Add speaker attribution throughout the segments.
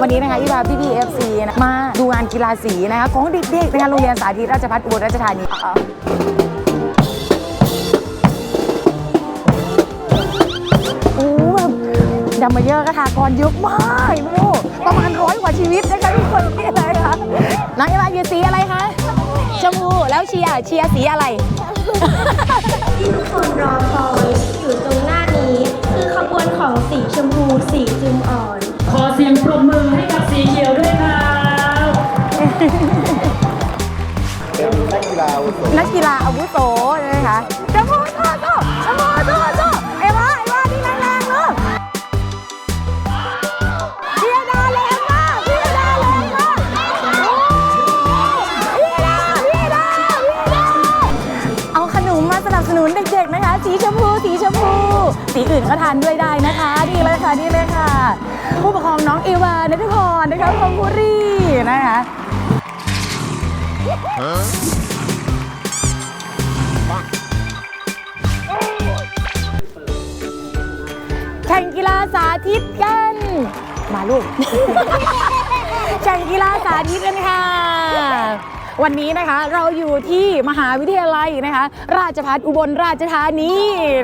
Speaker 1: วันนี้นะคะที่พาพี่พีเอฟซีนะมาดูงานกีฬาสีนะคะของเด็กๆนะคะโรงเรียนสาธิตราชภัฏอุบลราชธานีโอ้แบบดัมเมเยอร์กระทากรเยอะมากลูกประมาณร้อยกว่าชีวิตนะคะทุกคนนี่อะไรคะน้องเอวาอยู่สีอะไรคะชมพูแล้วเชียร์เชียร์สีอะไร
Speaker 2: ที่ทุกคนรอคอยอยู่ตรงหน้านี้ คือขบวนของสีชมพูสีจุมอ่อน
Speaker 3: ขอเสียงปรบมือให้กับสีเขียวด้วยครับ
Speaker 4: เป็นนักกีฬาอาวุโส
Speaker 1: นักกีฬาอาวุโสนะคะชมพูโตโตชมพูโตโตเอวาเอวานี่แรงๆเลยเพียดาแรงมากเพียดาแรงมากเพียดาเพียดาเพียดาเอาขนมมาสนับสนุนเด็กๆนะคะ สีชมพูสีชมพู สีอื่นก็ทานด้วยได้นะคะนี่เลยค่ะนี่เลยค่ะ ผู้ปกครองน้องเอวานัทพรนะคะพงบุรีนะคะแข่งกีฬาสาธิตกัน มาลูก แข่งกีฬาสาธิตกันค่ะ วันนี้นะคะเราอยู่ที่มหาวิทยาลัยนะคะ ราชภัฏอุบลราชธานี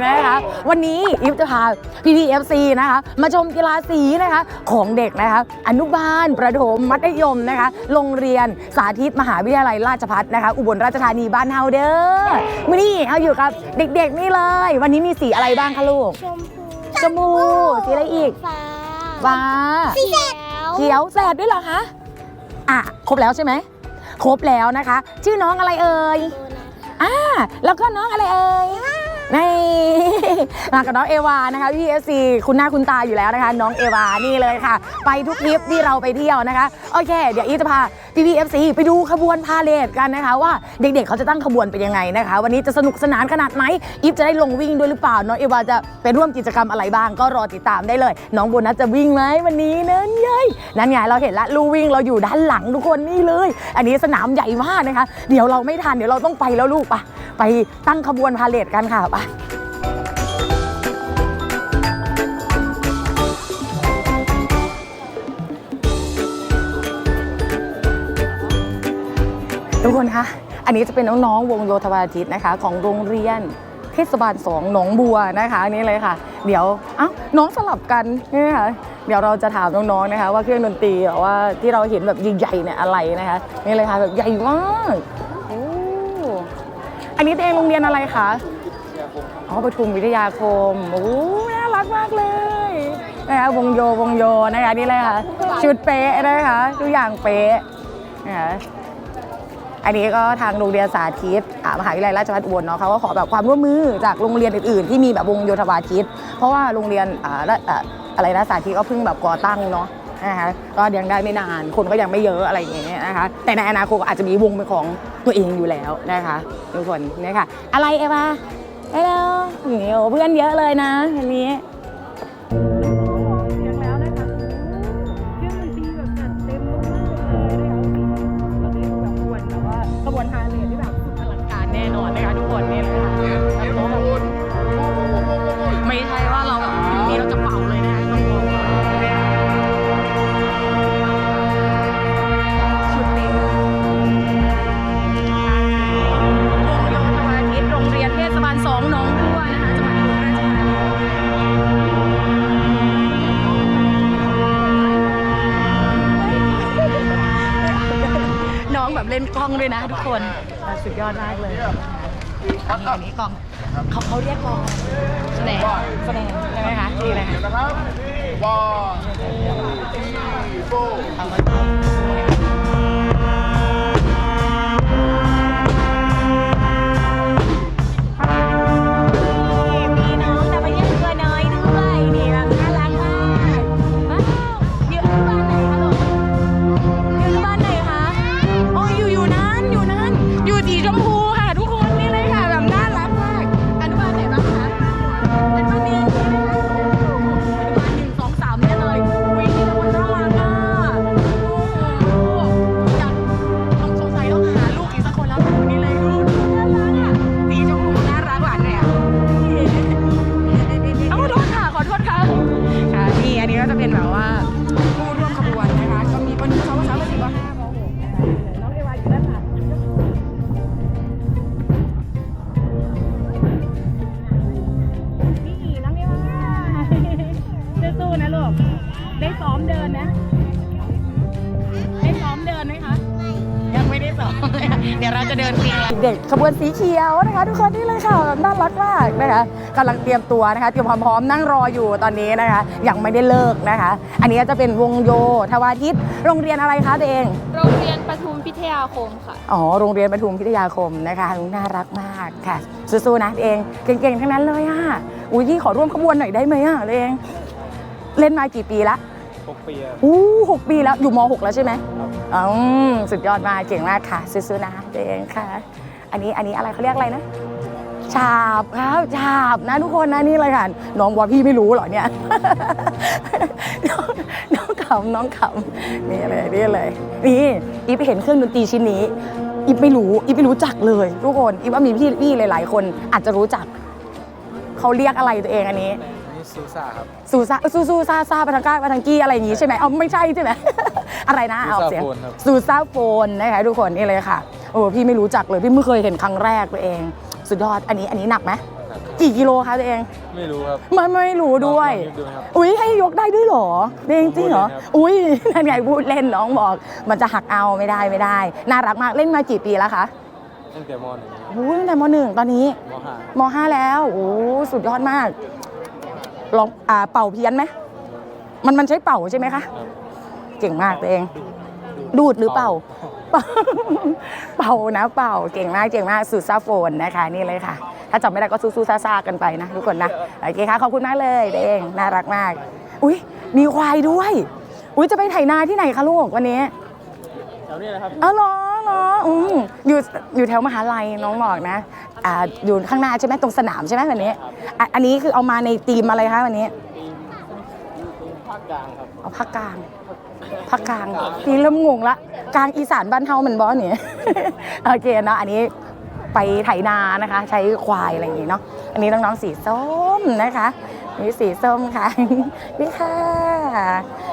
Speaker 1: นะคะ วันนี้อิฟจะพาพี่พีเอฟซีนะคะ มาชมกีฬาสีนะคะของเด็กนะคะ อนุบาลประถมมัธยมนะคะ โรงเรียนสาธิตมหาวิทยาลัยราชภัฏนะคะ อุบลราชธานีบ้านเฮาเด้อมื่อนี้เอาอยู่กับเด็กๆนี่เลย วันนี้มีสีอะไรบ้างคะลูก
Speaker 2: ชมพู
Speaker 1: ชมพูสีอะไรอีก
Speaker 2: ฟ้า
Speaker 1: ฟ้า
Speaker 2: สีแดง
Speaker 1: เขียวแสดด้วยเหรอคะอะครบแล้วใช่ไหม ครบแล้วนะคะ ชื่อน้องอะไรเอ่ยอ่าแล้วก็น้องอะไรเอ่ยนี่มากับน้องเอวานะคะพี่เอซีคุณหน้าคุณตาอยู่แล้วนะคะ น้องเอวานี่เลยค่ะ ไปทุกทริปที่เราไปเที่ยวนะคะ โอเค เดี๋ยวอีฟจะพา พีพีเอฟซีไปดูขบวนพาเลทกันนะคะว่าเด็กๆเขาจะตั้งขบวนเป็นยังไงนะคะ วันนี้จะสนุกสนานขนาดไหนอีฟจะได้ลงวิ่งด้วยหรือเปล่าน้องเอวาจะไปร่วมกิจกรรมอะไรบ้างก็รอติดตามได้เลย น้องโบนัสจะวิ่งไหมวันนี้นั่นไงนั่นไงเราเห็นละลู่วิ่งเราอยู่ด้านหลังทุกคนนี่เลย อันนี้สนามใหญ่มากนะคะ เดี๋ยวเราไม่ทันเดี๋ยวเราต้องไปแล้วลูกไปไปตั้งขบวนพาเลทกันค่ะไป ทุกคนคะ อันนี้จะเป็นน้องๆ วงโยธวาทิตนะคะ ของโรงเรียนเทศบาลสองหนองบัวนะคะนี่เลยค่ะ เดี๋ยวอ้าน้องสลับกันนี่ค่ะเดี๋ยวเราจะถามน้องๆนะคะ ว่าเครื่องดนตรีแบบว่าที่เราเห็นแบบใหญ่ๆเนี่ยอะไรนะคะนี่เลยค่ะแบบใหญ่มากโอ้อันนี้ตัวเองโรงเรียนอะไรคะอ๋อปทุมวิทยาคมโอ้น่ารักมากเลยนะคะวงโยวงโยนะคะนี่เลยค่ะ ชุดเป๊ะนะคะทุกอย่างเป๊ะนะคะ อันนี้ก็ทางโรงเรียนสาธิตมหาวิทยาลัยราชภัฏอุบลเนาะเขาก็ขอแบบความร่วมมือจากโรงเรียนอื่นๆ ที่มีแบบวงโยธวาทิต เพราะว่าโรงเรียนอะไรนะสาธิตก็เพิ่งแบบก่อตั้งเนาะนะคะก็ยังได้ไม่นานคนก็ยังไม่เยอะอะไรอย่างเงี้ยนะคะแต่ในอนาคตอาจจะมีวงเป็นของตัวเองอยู่แล้วนะคะทุกคนนี่ค่ะอะไรเอวาฮัลโหลนี่โอ้เพื่อนเยอะเลยนะวันนี้ ด้วยนะทุกคนสุดยอดมากเลยอันนี้อันนี้กองเขาเขาเรียกกองแสดงแสดงใช่ไหมคะดีเลยค่ะนะครั เดี๋ยวเราจะเดินเรียงเด็กขบวนสีเขียวนะคะ ทุกคนนี่เลยค่ะน่ารักมากนะคะกำลังเตรียมตัวนะคะเตรียมความพร้อมนั่งรออยู่ตอนนี้นะคะยังไม่ได้เลิกนะคะ อันนี้จะเป็นวงโยธวาทิตโรงเรียนอะไรคะตัวเอง
Speaker 5: โรงเรียนปทุมพิทยาคมค่ะ
Speaker 1: อ๋อโรงเรียนปทุมพิทยาคมนะคะน่ารักมากค่ะสู้ๆนะตัวเองเก่งๆทั้งนั้นเลยอะอุ้ยพี่ขอร่วมขบวนหน่อยได้ไหมอะตัวเองเล่นมากี่ปีละ
Speaker 4: 6 ปีครับ
Speaker 1: อู้หกปีแล้วอยู่มหกแล้วใช่ไหม
Speaker 4: ครับ
Speaker 1: อืมสุดยอดมากเก่งมากค่ะสู้ๆนะตัวเองค่ะ อันนี้อันนี้อะไรเขาเรียกอะไรนะฉาบครับฉาบนะทุกคนนะนี่เลยค่ะน้องว่าพี่ไม่รู้เหรอเนี่ย น้องน้องขำน้องขำนี่เลยนี่เลยนี่อีฟไปเห็นเครื่องดนตรีชิ้นนี้อีฟไม่รู้อีฟไม่รู้จักเลยทุกคนอีฟว่ามีพี่พี่หลาย ๆ คนอาจจะรู้จักเขาเรียกอะไรตัวเองอันนี้
Speaker 4: นี่ซูซ่าครับ
Speaker 1: ซูซาซูซูซาซาปาทังก้าปาทังกี้อะไรอย่างงี้ใช่ไหมเอาไม่ใช่ใช่ไหม อะไรนะเอาเสียง
Speaker 4: ซูซ่าโฟนครับ
Speaker 1: ซูซาโฟนนะคะทุกคนนี่เลยค่ะโอ้พี่ไม่รู้จักเลยพี่ไม่เคยเห็นครั้งแรกตัวเอง สุดยอดอันนี้อันนี้หนักไหมกี่กิโลคะตัวเอง
Speaker 4: ไม่รู้ครับ
Speaker 1: ไม่ไม่รู้ด้วย
Speaker 4: ลองดูไหมครับ
Speaker 1: อุ้ยให้ยกได้ด้วยเหรอเด้งจริงเหรอ
Speaker 4: พูดเล่นครับ
Speaker 1: อุ้ยนั่นไงพูดเล่นน้องบอก มันจะหักเอาไม่ได้ไม่ได้ น่ารักมากเล่นมากี่ปีแล้วคะ
Speaker 4: ตั้งแต่มหนึ่ง
Speaker 1: โอ้ยตั้งแต่มหนึ่งตอนนี้
Speaker 4: มห้าม
Speaker 1: ห้าแล้วโอ้สุดยอดมาก ลองอ่าเป่าเพี้ยนไหมมันมันใช้เป่าใช่ไหมคะ
Speaker 4: ครับ
Speaker 1: เก่งมากตัวเอง ดูดหรือเป่าเป่า เป่านะเป่า เก่งมากเก่งมากสูตรซาโฟนนะคะ นี่เลยค่ะ ถ้าจำไม่ได้ก็สู้ๆซ่าๆกันไปนะทุกคนนะโอเคค่ะขอบคุณมากเลยตัวเองน่ารักมาก อุ้ยมีควายด้วย อุ้ยจะไปไถนาที่ไหนคะลูกวันนี้
Speaker 4: แถวนี้นะครับ
Speaker 1: อ๋อเหรอเหรออืมอยู่อยู่แถวมหาลัยน้องบอกนะ อ่าอยู่ข้างหน้าใช่ไหมตรงสนามใช่ไหมวันนี้อะอันนี้คือเอามาในธีมอะไรคะวันนี้
Speaker 4: ภาคกลางครับ
Speaker 1: เอาภาคกลางภาคกลางพี่เริ่มงงละกลางอีสานบ้านเฮามันบอสเนี่ยโอเคเนาะอันนี้ไปไถนานะคะ ใช้ควายอะไรอย่างงี้เนาะอันนี้น้องๆสีส้มนะคะนี่สีส้มค่ะนี่ค่ะ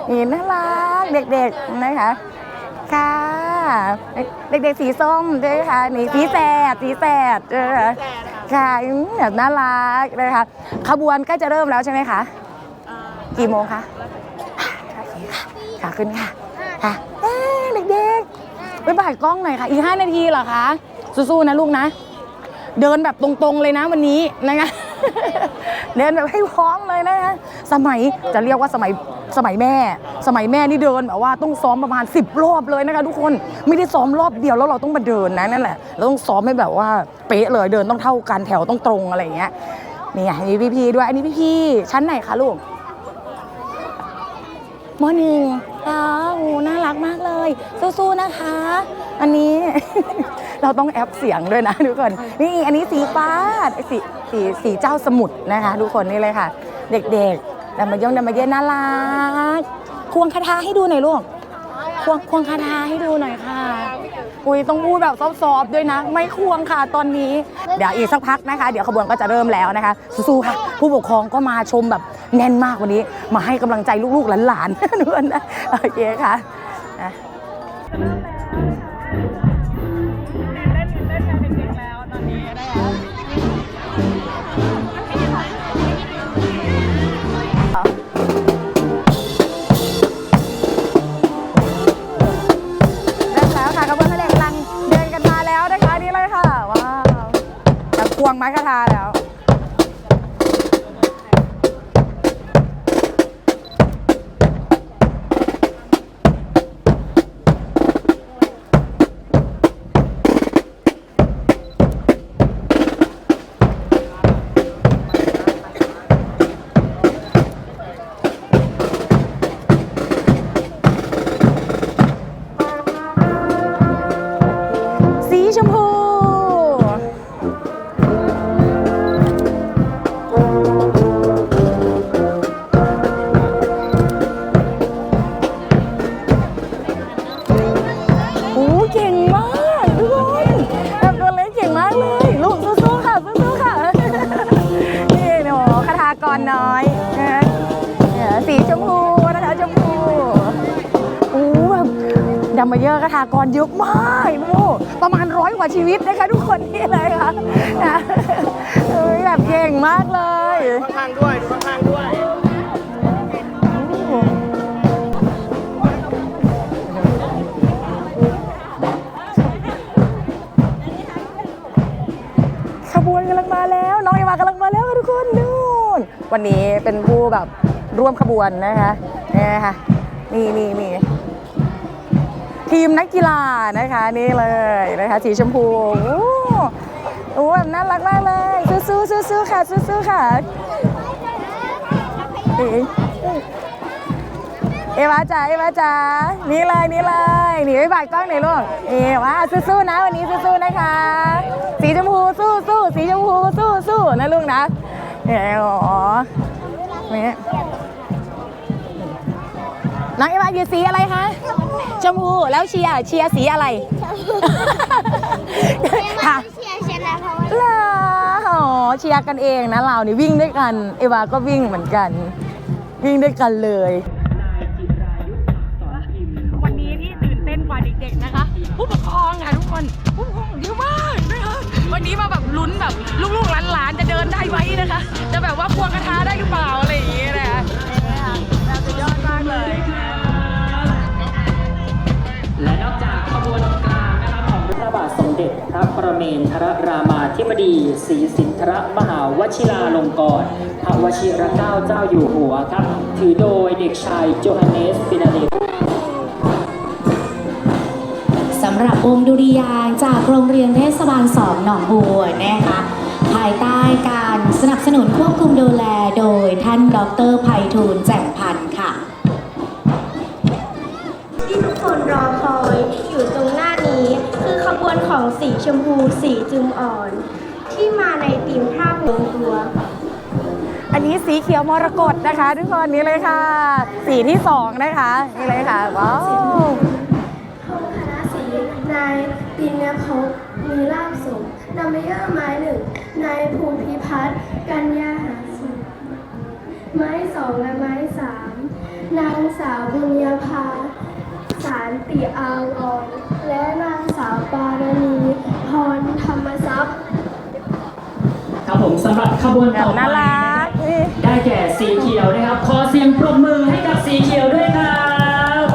Speaker 1: นี่น่ารักเด็กๆนะคะ ค่ะ เด็กๆสีส้มด้วยค่ะนี่สีแสดสีแสดเออค่ะอืมแบบน่ารักนะคะขบวนใกล้จะเริ่มแล้วใช่ไหมคะกี่โมงคะโอเคค่ะค่ะขึ้นค่ะค่ะเอ้ยเด็กๆไปบ่ายกล้องหน่อยค่ะ อีก 5 นาทีเหรอคะสู้ๆนะลูกนะ เดินแบบตรงๆเลยนะวันนี้นะคะ เดินแบบให้พร้อมเลยนะคะสมัยจะเรียกว่าสมัยสมัยแม่ สมัยแม่นี่เดินแบบว่าต้องซ้อมประมาณ 10 รอบเลยนะคะทุกคนไม่ได้ซ้อมรอบเดียวแล้วเราต้องมาเดินนะนั่นแหละเราต้องซ้อมให้แบบว่าเป๊ะเลยเดินต้องเท่ากันแถวต้องตรงอะไรอย่างเงี้ยนี่ไงมีพี่ๆด้วยอันนี้พี่ๆชั้นไหนคะลูกมอหนึ่งอ้าวน่ารักมากเลย สู้ๆนะคะ อันนี้ เราต้องแอปเสียงด้วยนะทุกคน นี่อันนี้สีฟ้าสีสีสีเจ้าสมุทรนะคะทุกคนนี่เลยค่ะ เด็กๆดำมาย่องดำมาเย็นน่ารักควงคาถาให้ดูหน่อยลูกควงควงคาถาให้ดูหน่อยค่ะอุ้ยต้องพูดแบบซอฟๆด้วยนะ ไม่ควงค่ะตอนนี้ เดี๋ยวอีกสักพักนะคะ เดี๋ยวขบวนก็จะเริ่มแล้วนะคะสู้ๆค่ะ ผู้ปกครองก็มาชมแบบแน่นมากวันนี้ มาให้กำลังใจลูกๆหลานๆด้วยนะโอเคค่ะ ค่ะขบวนพาเหรดกลังเดินกันม มาเยอะกระทากรเยอะมากโอ้ประมาณร้อยกว่าชีวิตนะคะทุกคนนี่เลยค่ะนะแบบเก่งมากเลยขางด้วยดูางด้วยขบวนกำลังมาแล้ว น้องเอวากำลัง
Speaker 4: มาแล้วทุกคนนู่นวั
Speaker 1: นนี้เป็นผู้แบบร่วมขบวนนะคะนี่ค่ะนี่นี่นี่ ทีมนักกีฬานะคะนี่เลยนะคะสีชมพูโอ้โหน่ารักมากเลยสู้ๆสู้ๆค่ะสู้ๆค่ะเอวาจ๋าเอวาจ๋านี่เลยนี่เลยหนีไปบายกล้องหน่อยลูกเอวาสู้ๆนะวันนี้สู้ๆนะคะ สีชมพูสู้สู้สีชมพูสู้สู้นะลูกนะเอ๋อนี่น้องเอวาอยู่สีอะไรคะ ชมพูแล้วเชียร์เชียร์สีอะไรค่ะ
Speaker 2: เชียร์ชนะเพราะว่า
Speaker 1: เหรออ๋อเชียร์กันเองนะเรานี่วิ่งด้วยกัน เอวาก็วิ่งเหมือนกัน วิ่งด้วยกันเลย วันนี้ที่ตื่นเต้นกว่าเด็กๆนะคะ ผู้ปกครองค่ะทุกคนผู้ปกครองเยอะมากนะคะวันนี้มาแบบลุ้นแบบลูกๆหลานๆจะเดินได้ไหมนะคะ จะแบบว่าควงกระทาได้หรือเปล่าอะไรอย่างเงี้ยนะคะเนี่ยค่ะน่าจะยอดมากเลย
Speaker 3: ด็จพระประเมนทรรามาธิบดีศรีสินทรมหาวชิราลงกรณ์พระวชิรเกล้าเจ้าอยู่หัวครับ ถือโดยเด็กชายโจฮันเนสปินาเล
Speaker 6: สำหรับวงดุริยางจากโรงเรียนเทศบาลสองหนองบัวนะคะภายใต้การสนับสนุนควบคุมดูแลโดยท่านดรไพฑูรย์แจ่มพ
Speaker 2: วนของสีชมพูสีจุมอ่อน ที่มาในธีมภาพวงตัว
Speaker 1: อันนี้สีเขียวมรกตนะคะ ทุกคนนี่เลยค่ะ สีที่สองนะคะนี่เลยค่ะว้าว
Speaker 2: ธงคณะสีนายปินภพมีลาบสมนำไปเยอร์ไม้หนึ่งนายภูมิพิพัฒน์กัญญาหาสุขไม้สองและไม้สามนางสาวบุญญาภา สารติอาวรณ์และนางสาวปารณีพรธรรมทรัพย์
Speaker 3: ครับผมสำหรับขบวน
Speaker 1: แบ
Speaker 3: ต่อบไป
Speaker 1: น่ารักนี่
Speaker 3: ได้แก่
Speaker 7: สีเขียวนะครับ ขอเสียงปรบมือให้กับสีเขียวด้วยครับ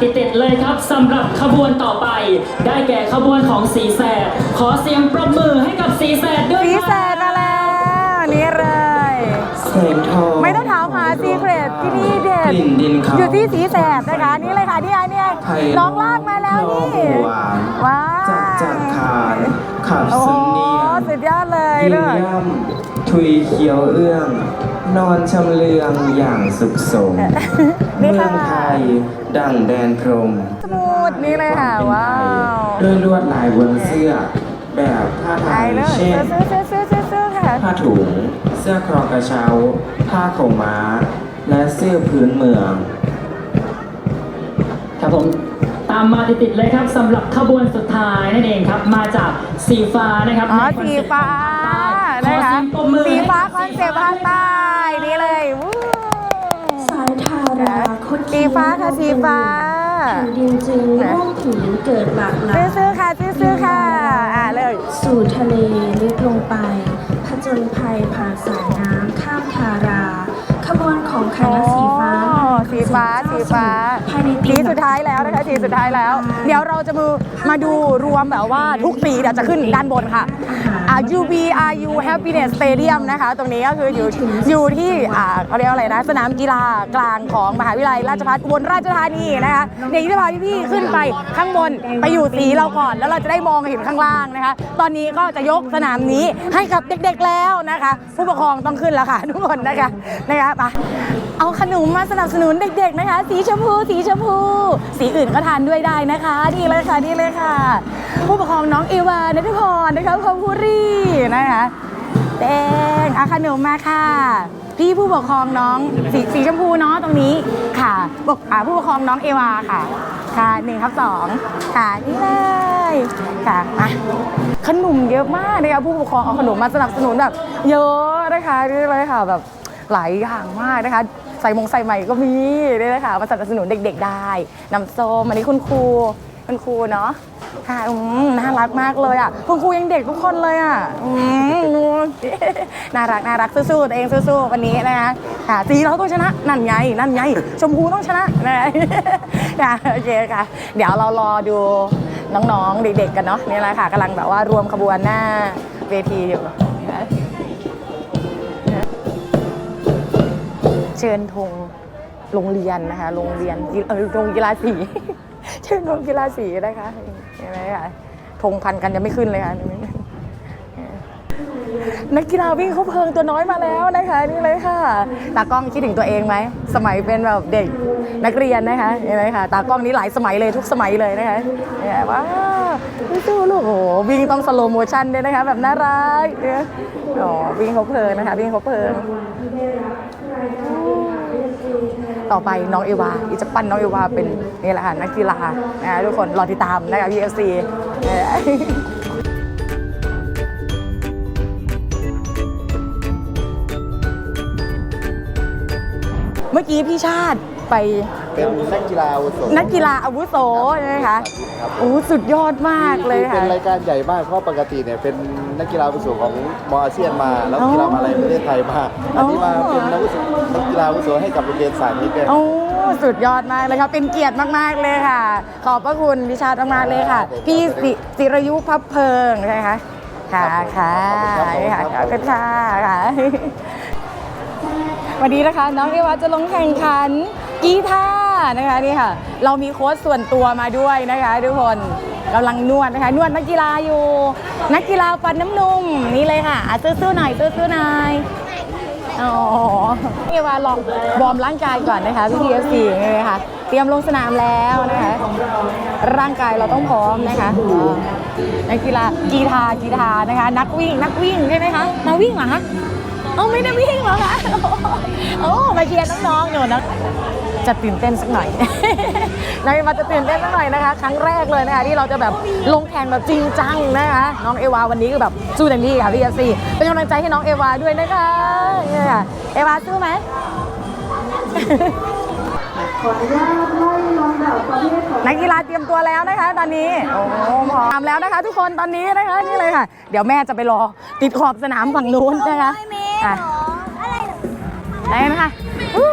Speaker 6: ตามมาติดๆ
Speaker 3: เลยครับสำหรับขบวนต่อไป ได้แก่ขบวนของสีแสดขอเสียงปรบมือให้กับสีแสดด้วย
Speaker 1: สี
Speaker 3: ครับ
Speaker 1: แสดมาแล้ว นี่เลย
Speaker 7: แสงทอง
Speaker 1: ไม่ต้องถามหาซีเครตที่นี่เด็ด
Speaker 7: กลิ่นดินเขา
Speaker 1: อยู่ที่สีแสดนะคะ นี่เลยค่ะนี่ไงนี่ไง
Speaker 7: ไผ่
Speaker 1: น้องลากมาแล้วนี่
Speaker 7: น้องหวาน
Speaker 1: ว้าว
Speaker 7: จัดจัดคานขับ
Speaker 1: โอ้โห
Speaker 7: สุนเนียน
Speaker 1: สุดยอดเลย
Speaker 7: ยิ้ม
Speaker 1: ด้วย
Speaker 7: ย่ำทุยเขียวเอื้อง นอนชำเลืองอย่างสุขสม
Speaker 1: นี่
Speaker 7: เมื
Speaker 1: ค่ะ
Speaker 7: องไทย ดั่งแดนพรหม
Speaker 1: สมูทนี่เลยค่ะว้าว
Speaker 7: ด้วยลวดลายบนเสื้อ แบบผ้าไท
Speaker 1: ไป
Speaker 7: ย
Speaker 1: เลย
Speaker 7: เช่น
Speaker 1: ซื้อซื้อซื้อซื้อซื้อค่ะ
Speaker 7: ผ้าถุง เสื้อครองกระเช้า ผ้าขาวม้า และเสื้อพื้นเมือง
Speaker 3: ครับผมตามมาติดๆเลยครับสำหรับขบวนสุดท้ายนั่นเองครับมาจากสีฟ้านะครับ
Speaker 1: อ๋อ
Speaker 3: ในคอน
Speaker 1: สี
Speaker 3: เซ็ปต์
Speaker 1: ฟ้า
Speaker 3: ขอ
Speaker 1: นะคะ
Speaker 3: เสียงปรบมือ
Speaker 1: สี
Speaker 3: ให้
Speaker 1: ฟ้า
Speaker 3: กับ
Speaker 1: คอนเซปต์ภาคใต้นี่เลยวู้
Speaker 2: สายทาราคด
Speaker 1: สีฟ้าค่ะสีฟ้า
Speaker 2: แผ่นดินจึงร่วงผืนเกิดหลากหลา
Speaker 1: ซื้อยซื้อค่ะซื้อซื้อค่ะอ่าเลย
Speaker 2: สู่ทะเลลึกลงไปผจญภัยผ่านสายน้ำข้ามทาราขบวนของคณะสีฟ้า
Speaker 1: อ๋อสีฟ้าสีฟ้า
Speaker 2: ภายใน
Speaker 1: สีสุดท้ายแล้วนะคะสีสุดท้ายแล้ว เดี๋ยวเราจะมามาดูรวมแบบว่าทุกสีเดี๋ยวจะขึ้นด้านบนค่ะอ่า UBRU Happiness Stadium นะคะ ตรงนี้ก็คืออยู่อยู่ที่อ่าเขาเรียกว่าอะไรนะ สนามกีฬากลางของมหาวิทยาลัยราชภัฏอุบลราชธานีนะคะเดี๋ยวจะพาพี่ๆขึ้นไปข้างบนไปอยู่สีเราก่อน แล้วเราจะได้มองเห็นข้างล่างนะคะ ตอนนี้ก็จะยกสนามนี้ให้กับเด็กๆแล้วนะคะ ผู้ปกครองต้องขึ้นแล้วค่ะทุกคนนะคะนะคะไปเอาขนมมาสนับสนุนเด็กๆนะคะ สีชมพูสีชมพู สีอื่นก็ทานด้วยได้นะคะนี่เลยค่ะนี่เลยค่ะ ผู้ปกครองน้องเอวานทุพรนะคะพรหมพุรีนะคะแดงอาขนมมาค่ะ พี่ผู้ปกครองน้องสีสีชมพูเนาะตรงนี้ค่ะปกอ่าผู้ปกครองน้องเอวาค่ะ ค่ะหนึ่งทับสองค่ะนี่เลยค่ะมาขนมเยอะมากนะคะผู้ปกครองเอาขนมมาสนับสนุนแบบเยอะนะคะนี่เลยค่ะแบบหลายอย่างมากนะคะใส่มงใส่ใหม่ก็มีนี่เลยค่ะมาสนับสนุนเด็ก ๆ ได้น้ำส้มอันนี้คุณครูคุณครูเนาะ ค่ะอืมน่ารักมากเลยอะคุณครูยังเด็กทุกคนเลยอะอืมน่ารักน่ารักสู้ๆตัวเองสู้ๆวันนี้นะคะค่ะสีเราต้องชนะนั่นไงนั่นไงชมพูต้องชนะนะค่ะโอเคค่ะ เดี๋ยวเรารอดูน้องๆ เด็กๆกันเนาะนี่แหละค่ะกำลังแบบว่ารวมขบวนหน้าเวทีอยู่นะเชิญธงโรงเรียนนะคะโรงเรียนเออโรงกีฬาสีเชิญธงกีฬาสีนะคะ เห็นไหมคะธงพันกันยังไม่ขึ้นเลยค่ะนักกีฬาวิ่งเขาเพลิงตัวน้อยมาแล้วนะคะนี่เลยค่ะ ตากล้องคิดถึงตัวเองไหมสมัยเป็นแบบเด็กนักเรียนนะคะนี่เลยค่ะ ตากล้องนี้หลายสมัยเลยทุกสมัยเลยนะคะเนี่ยว้าวสู้ๆลูกโอ้โหวิ่งต้องสโลโมชั่นด้วยนะคะ แบบน่ารักเนี่ยอ๋อวิ่งเขาเพลิงนะคะวิ่งเขาเพลิง ต่อไปน้องเอวาอีจะปั้นน้องเอวาเป็นนี่แหละค่ะนักกีฬานะคะทุกคนรอติดตามนะคะ PFC เนี่ยเมื่อกี้พี่ชาติไป
Speaker 4: เป็นนักกีฬาอาวุโส
Speaker 1: นักกีฬาอาวุโสใช่ไหมคะ
Speaker 4: ครับ
Speaker 1: โอ้สุดยอดมากเลย
Speaker 4: เป็
Speaker 1: ค่ะ
Speaker 4: นรายการใหญ่มากเพราะปกติเนี่ยเป็น นักกีฬาวุโสของมออาเซียนมา แล้วกีฬามาลัยประเทศไทยมาอันนี้มาเป็นนักวุโสนักกีฬาวุโสให้กับโรงเรียนสายนี้ด้วย
Speaker 1: โอ้สุดยอดมากเลยค่ะเป็นเกียรติมากๆเลยค่ะ ขอบพระคุณพี่ชาตมากๆเลยค่ะ พี่สิศิรยุพับเพลิงใช่ไหมคะค่ะค่ะค่ะขอบคุณค่ะค่ะวันนี้นะคะน้องเอวาจะลงแข่งขันกีตาร์นะคะนี่ค่ะ เรามีโค้ชส่วนตัวมาด้วยนะคะทุกคน กำลังนวดนะคะ นวดนักกีฬาอยู่ นักกีฬาฟันน้ำนมนี่เลยค่ะอะสู้ๆหน่อยสู้ๆหน่อยอ๋อเอวาลองวอร์มร่างกายก่อนนะคะพี่พีเอฟซีนี่เลยค่ะ เตรียมลงสนามแล้วนะคะ ร่างกายเราต้องพร้อมนะคะนักกีฬากีฬากีฬานะคะ นักวิ่งนักวิ่งใช่ไหมคะมาวิ่งเหรอคะเอาไม่ได้วิ่งเหรอคะโอ้มาเชียร์น้องๆอยู่นะ จะตื่นเต้นสักหน่อย นายมาจะตื่นเต้นสักหน่อยนะคะ ครั้งแรกเลยนะคะที่เราจะแบบลงแข่งแบบจริงจังนะคะน้องเอวาวันนี้ก็แบบสู้เต็มที่ค่ะพี่เอฟซีเป็นกำลังใจให้น้องเอวาด้วยนะคะเนี่ยค่ะเอวาสู้ไหมนักกีฬาเตรียมตัวแล้วนะคะ ตอนนี้ โอ้พร้อมแล้วนะคะ ทุกคนตอนนี้นะคะนี่เลยค่ะ เดี๋ยวแม่จะไปรอติดขอบสนามฝั่งนู้นนะคะอะได้ไหมคะอู้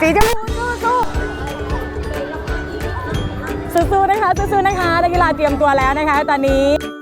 Speaker 1: สีจะไม่สู้สู้สู้ๆนะคะสู้ๆนะคะนักกีฬาเตรียมตัวแล้วนะคะ ตอนนี้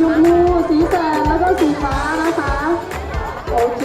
Speaker 8: ชมพู สีแสดแล้วก็สีฟ้านะคะ โอเค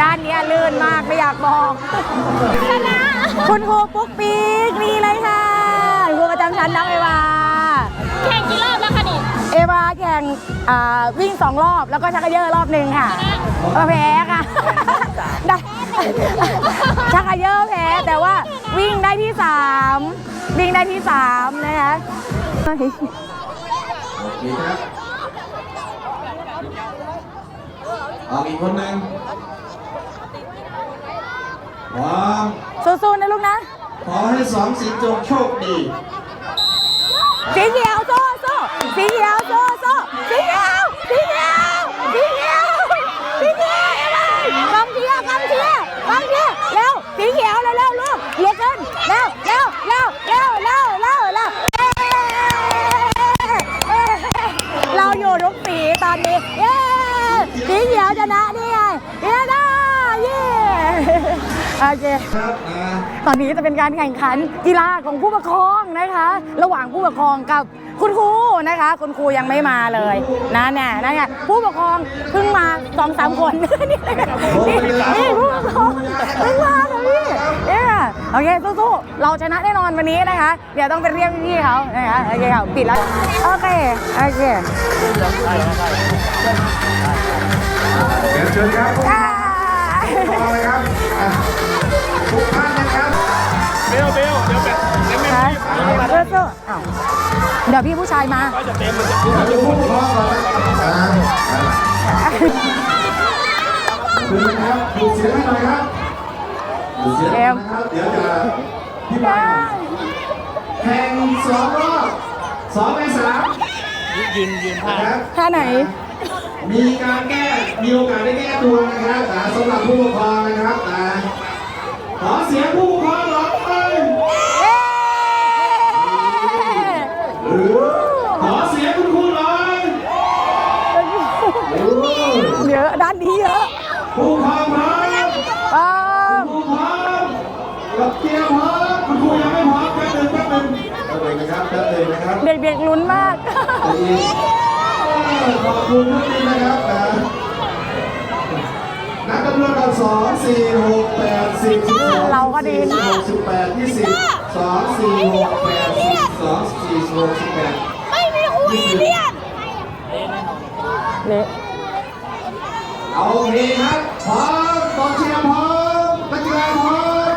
Speaker 1: ด้านเนี้ยลื่นมากไม่อยากบอกชนะคุณครูปุ๊กปีกนี่เลยค่ะครูประจำชั้นน้องเอวา
Speaker 5: แข่งกี่รอบแล้วคะนี่
Speaker 1: เอวาแข่งอ่าวิ่งสองรอบแล้วก็ชักกระเยอะรอบหนึ่งค่ะก็แพ้ค่ะได้ชักกระเยอะแพ้แต่ว่าวิ่งได้ที่สามวิ่งได้ที่สามนะคะ
Speaker 9: โอเคครับออกอีกคนหนึ่ง พร้อม
Speaker 1: สู้ๆนะลูกนะ
Speaker 9: ขอให้สองสิงจงโชคดี
Speaker 1: สีเขียวโซ่โซ่สีเขียวโซ่โซ่สีเขียวสีเขียวสีเขียวสีเขียวเอ้ยกองเชียร์กองเชียร์กองเชียร์เร็วสีเขียวเร็วเร็วลูกลุกขึ้นเร็วเร็วเร็วเร็วเร็วเร็วเร็วเอ้ยเอ้ยเราอยู่ทุกสีตอนนี้เย้สีเขียวชนะนี่ไงเย้ได้เย้โอเค
Speaker 9: ครับนะ
Speaker 1: ตอนนี้จะเป็นการแข่งขันกีฬาของผู้ปกครองนะคะ ระหว่างผู้ปกครองกับคุณครูนะคะ คุณครูยังไม่มาเลยนะเนี่ยนะเนี่ยผู้ปกครองเพิ่งมาสองสามคนนี่นี่นี่ผู้ปกครองเพิ่งมาค่ะพี่เนี่ยโอเคสู้ๆเราชนะแน่นอนวันนี้นะคะ เดี๋ยวต้องไปเรียกพี่ๆเขานะคะโอเคค่ะปิดแล้วโอเคโอเค
Speaker 9: เดี๋ยวเชิญครับ เดี๋
Speaker 1: ยวพี่ผู้ชายมา
Speaker 9: เราจะพูดพร้อมก่อนนะครับอ่าคือนะครับดูเสียงให้หน่อยครับดูเสียงให้หน่อยนะครับ เดี๋ยวจะพี่บาแข่งสองรอบสองในสามยืนยืนท่า
Speaker 1: ท่าไหน
Speaker 9: มีการแก้ มีโอกาสได้แก้ตัวนะครับแต่สำหรับผู้ปกครองนะครับแต่ขอเสียงผู้ปกครองหน่อยหรือขอเสียงคุณครูหน่อยโอ้
Speaker 1: เยอะด้านนี้เยอะ
Speaker 9: ผู้ปกครองพร้อม
Speaker 1: ป้อม
Speaker 9: ผู้ปกครองกับเตรียมพร้อมคุณครูยังไม่พร้อมแป๊บหนึงแป๊บหนึงแป๊บหนึงนะครับแป๊บหนึงนะครับ
Speaker 1: เด็กๆลุ้นมาก
Speaker 9: ขอบคุณทุกทีนะครับนะนักดำเนินการสองสี่หกแปดสิบสิบสอง
Speaker 1: เราก็ดี
Speaker 9: สิบหกสิบแปดยี่สิบสองสี่หกแปดสิบสองสี่หกสิบแปด
Speaker 5: ไม่มีครูเอเลี่ยน
Speaker 1: เละ
Speaker 9: เอาโอเคครับ พร้อมกองเชียร์พร้อมนักกีฬาพร้อม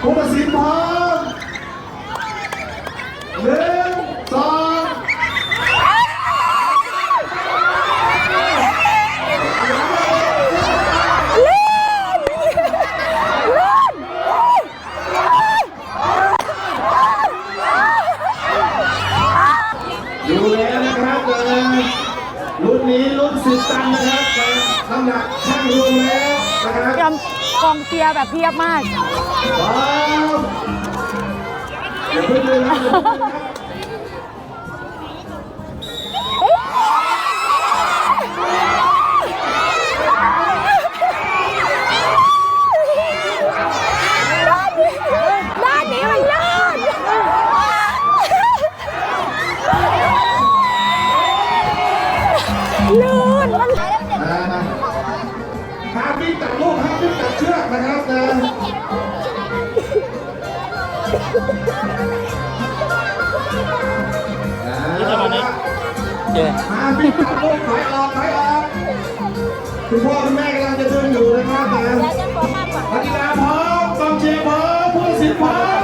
Speaker 9: ผู้ตัดสินพร้อมหนึ่งสอง ดูแล้วนะครับเออรุ่นนี้รุ่นสิบตันนะครับน้ำหนักช่างรวมแล้วนะครับ
Speaker 1: กำ กองเชียร์แบบเพียบมาก
Speaker 9: พร้อมเดี๋ยวเพิ่งเดี๋ยนะ
Speaker 7: เค
Speaker 9: มาพี่ตาลูกถอยออกถอยออกคุณพ่อคุณแม่กำลังจะเดินอยู่นะครับแต่นักกีฬาพร้อมกองเชียร์พร้อมผู้ตัดสินพร้อม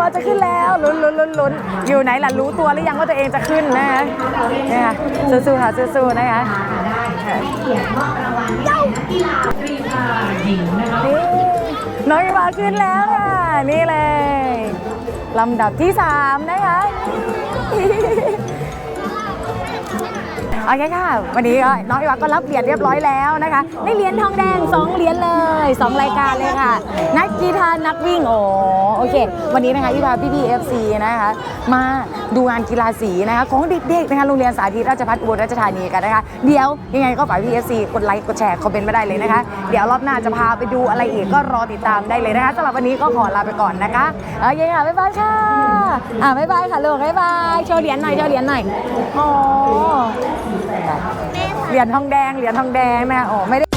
Speaker 9: นี่
Speaker 1: ค่ะเดี๋ยวน้อจะขึ้นแล้วลุ้นลุ้นลุ้นลุ้นอยู่ไหนล่ะรู้ตัวหรือยังว่าตัวเองจะขึ้นนะคะนี่ค่ะสู้ๆค่ะสู้ๆนะคะนี่น้องอีวาขึ้นแล้วค่ะ นี่เลยลำดับที่ 3 นะคะ อเคค่ะ วันนี้ก็น้องอีวาก็รับเหรียญเรียบร้อยแล้วนะคะได้เหรียญทองแดง2เหรียญเลย2รายการเลยค่ะ นักกีฬานักวิ่งโอ้โอเค วันนี้นะคะอีวาพี่พีเอฟซีนะคะ มาดูงานกีฬาสีนะคะของเด็กๆนะคะโรงเรียนสาธิตราชภัฏอุบลราชธานีกันนะคะ เดี๋ยวยังไงก็ฝากพีเอฟซีกดไลค์กดแชร์คอมเมนต์มาได้เลยนะคะ เดี๋ยวรอบหน้าจะพาไปดูอะไรอีกก็รอติดตามได้เลยนะคะสำหรับวันนี้ก็ขอลาไปก่อนนะคะโอเคค่ะบ๊ายบายค่ะอ่าบ๊ายบายค่ะลูกบ๊ายบายโชว์เหรียญหน่อยโชว์เหรียญหน่อยโอ้เหรียญทองแดงเหรียญทองแดงนะอ๋อไม่ได้